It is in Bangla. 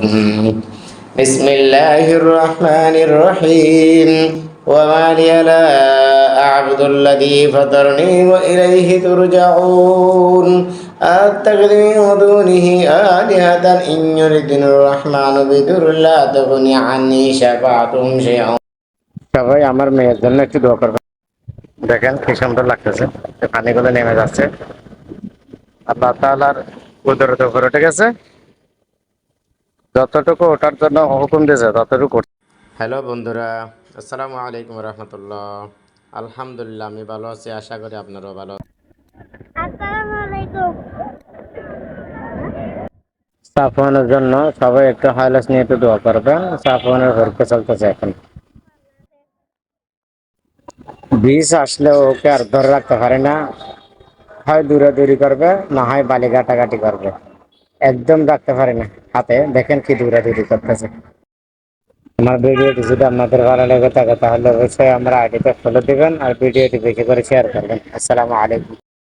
بسم الله الرحمن الرحيم وما لي لا أعبد الذي فطرني وإليه ترجعون أتخذ من دونه آلهة إن يردن الرحمن بضر لا تغن عني شفاعتهم شيئا সবাই আমার মেয়ের জন্য একটু দোয়া করবেন দেখেন কি সুন্দর লাগতেছে এই পানিগুলো নেমে যাচ্ছে আল্লাহ তাআলার কুদরত উপরে উঠে গেছে যতটুকু ওটার জন্য হুকুম দিয়েছে ততটুকু হ্যালো বন্ধুরা আসসালামু আলাইকুম রহমতুল্লাহ। আলহামদুলিল্লাহ আমি ভালো আছি আশা করি আপনারাও ভালো সাফওয়ানের জন্য সবাই একটু হাইলাস নিয়ে একটু দোয়া করবেন সাফওয়ানের চলতেছে এখন। বিষ আসলে ওকে আর ধরে রাখতে পারে না। হয় দূরে দূরি করবে না হয় বালি ঘাটাঘাটি করবে। একদম রাখতে পারে না। হাতে দেখেন কি দূরে দূরি করতেছে। আমার ভিডিওটি যদি আপনাদের ভালো লেগে থাকে, তাহলে অবশ্যই আমার আইডিতে ফলো দিবেন আর ভিডিওটি বেশি করে শেয়ার করবেন। আসসালামু আলাইকুম।